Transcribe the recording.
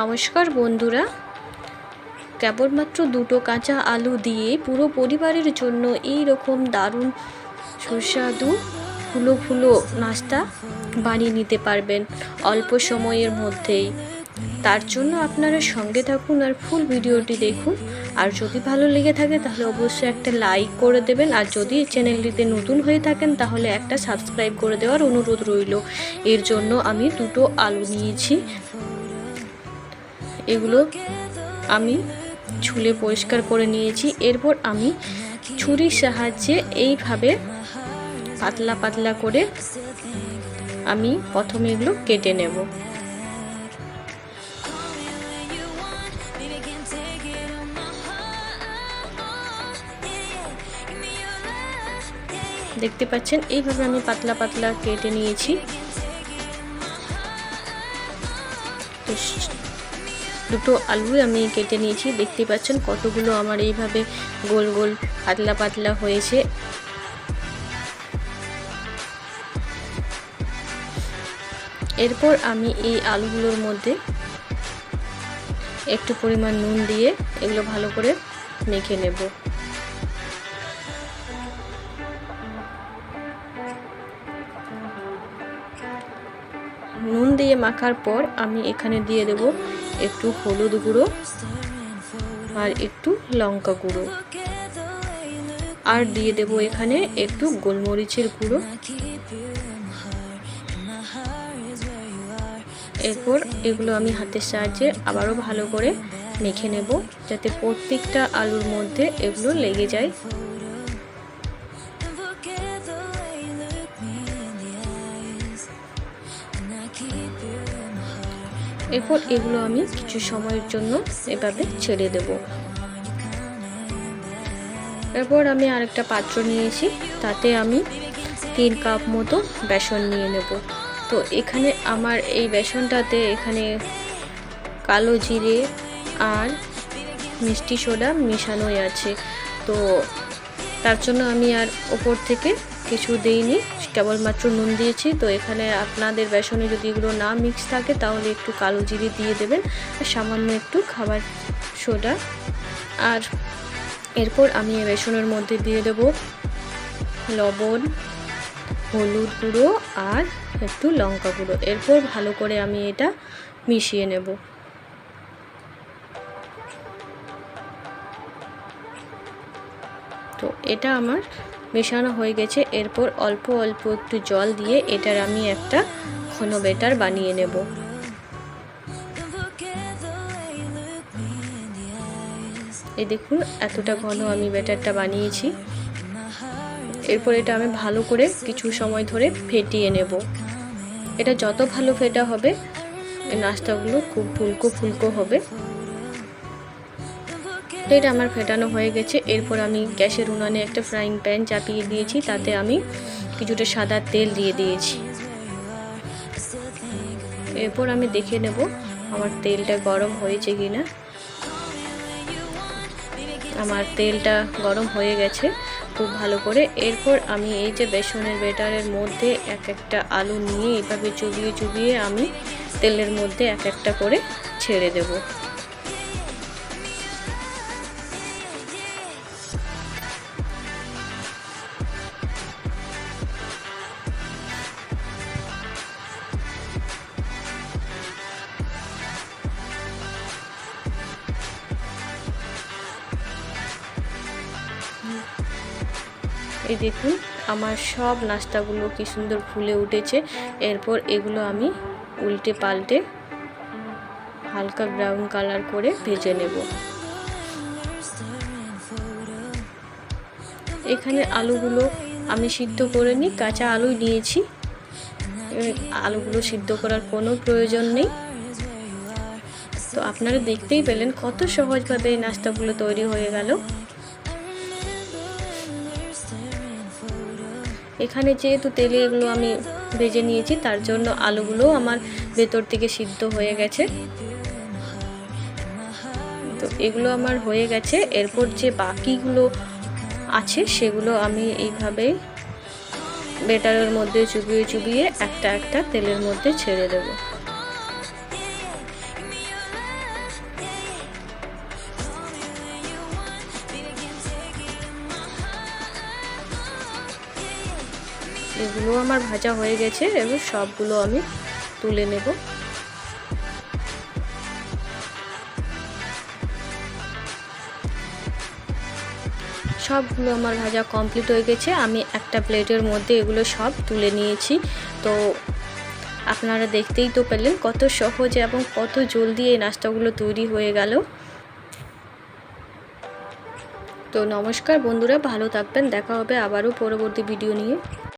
নমস্কার বন্ধুরা। কেবলমাত্র দুটো কাঁচা আলু দিয়ে পুরো পরিবারের জন্য এই রকম দারুণ সুস্বাদু ফুলো ফুলো নাস্তা বানিয়ে নিতে পারবেন অল্প সময়ের মধ্যেই। তার জন্য আপনারা সঙ্গে থাকুন আর ফুল ভিডিওটি দেখুন। আর যদি ভালো লেগে থাকে তাহলে অবশ্যই একটা লাইক করে দেবেন। আর যদি চ্যানেলটিতে নতুন হয়ে থাকেন তাহলে একটা সাবস্ক্রাইব করে দেওয়ার অনুরোধ রইল। এর জন্য আমি দুটো আলু নিয়েছি। এগুলো আমি ছুলে পরিষ্কার করে নিয়েছি। এরপর আমি ছুরির সাহায্যে এইভাবে পাতলা পাতলা করে আমি প্রথমে এগুলো কেটে নেব। দেখতে পাচ্ছেন, এইভাবে আমি পাতলা পাতলা কেটে নিয়েছি। দুটো আলু আমি কেটে নিয়েছি। দেখতে পাচ্ছেন কতগুলো আমার এইভাবে গোল গোল পাতলা পাতলা হয়েছে। এরপর আমি এই আলুগুলোর মধ্যে একটু পরিমাণ নুন দিয়ে এগুলো ভালো করে মেখে নেব। নুন দিয়ে মাখার পর আমি এখানে দিয়ে দেব একটু হলুদ গুঁড়ো আর একটু লঙ্কা গুঁড়ো। আর দিয়ে দেব এখানে একটু গোলমরিচের গুঁড়ো। এরপর এগুলো আমি হাতের সাহায্যে আবারও ভালো করে মেখে নেব, যাতে প্রত্যেকটা আলুর মধ্যে এগুলো লেগে যায়। এরপর এগুলো আমি কিছু সময়ের জন্য এভাবে ছেড়ে দেব। এরপর আমি আরেকটা পাত্র নিয়েছি তাতে আমি তিন কাপ মতো বেসন নিয়ে নেব। তো এখানে আমার এই বেসনটাতে এখানে কালো জিরে আর মিষ্টি সোডা মেশানোই আছে। তো তার জন্য আমি আর ওপর থেকে কিছু দিইনি কেবলমাত্র নুন দিয়েছি। তো এখানে আপনাদের বেসনে যদি এগুলো না মিক্স থাকে, তাহলে একটু কালো জিরে দিয়ে দেবেন আর সামান্য একটু খাবার সোডা। আর এরপর আমি বেসনের মধ্যে দিয়ে দেব লবণ, হলুদ গুঁড়ো আর একটু লঙ্কা গুঁড়ো। এরপর ভালো করে আমি এটা মিশিয়ে নেব। তো এটা আমার মেশানো হয়ে গেছে। এরপর অল্প অল্প একটু জল দিয়ে এটার আমি একটা ঘন বেটার বানিয়ে নেব। এই দেখুন, এতটা ঘন আমি ব্যাটারটা বানিয়েছি। এরপর এটা আমি ভালো করে কিছু সময় ধরে ফেটিয়ে নেব। এটা যত ভালো ফেটা হবে নাস্তাগুলো খুব ফুলকো ফুলকো হবে। এটা আমার ফেটানো হয়ে গেছে। এরপর আমি গ্যাসের উনানে একটা ফ্রাইং প্যান চাপিয়ে দিয়েছি। তাতে আমি কিছুটা সাদা তেল দিয়ে দিয়েছি। এরপর আমি দেখে নেব আমার তেলটা গরম হয়েছে কি না আমার তেলটা গরম হয়ে গেছে খুব ভালো করে। এরপর আমি এই যে বেসনের বেটারের মধ্যে এক একটা আলু নিয়ে এভাবে চুবিয়ে চুবিয়ে আমি তেলের মধ্যে এক একটা করে ছেড়ে দেবো। এই দেখুন, আমার সব নাস্তাগুলো কি সুন্দর ফুলে উঠেছে। এরপর এগুলো আমি উল্টে পাল্টে হালকা ব্রাউন কালার করে ভেজে নেব। এখানে আলুগুলো আমি সিদ্ধ করে নিই, কাঁচা আলু নিয়েছি। আলুগুলো সিদ্ধ করার কোনো প্রয়োজন নেই। তো আপনারা দেখতেই পেলেন কত সহজভাবে এই নাস্তাগুলো তৈরি হয়ে গেল। এখানে যেহেতু তেলে এগুলো আমি ভেজে নিয়েছি, তার জন্য আলুগুলো আমার ভেতর থেকে সিদ্ধ হয়ে গেছে। তো এগুলো আমার হয়ে গেছে। এরপর যে বাকিগুলো আছে, সেগুলো আমি এইভাবে বেটারের মধ্যে চুবিয়ে চুবিয়ে একটা একটা তেলের মধ্যে ছেড়ে দেব। এগুলো আমার ভাজা হয়ে গেছে, এবার সবগুলো আমি তুলে নেব। সবগুলো আমার ভাজা কমপ্লিট হয়ে গেছে। আমি একটা প্লেটের মধ্যে এগুলো সব তুলে নিয়েছি। তো আপনারা দেখতেই তো পেলেন কত সহজে এবং কত জলদি এই নাস্তাগুলো তৈরি হয়ে গেল। তো নমস্কার বন্ধুরা, ভালো থাকবেন, দেখা হবে আবারও পরবর্তী ভিডিও নিয়ে।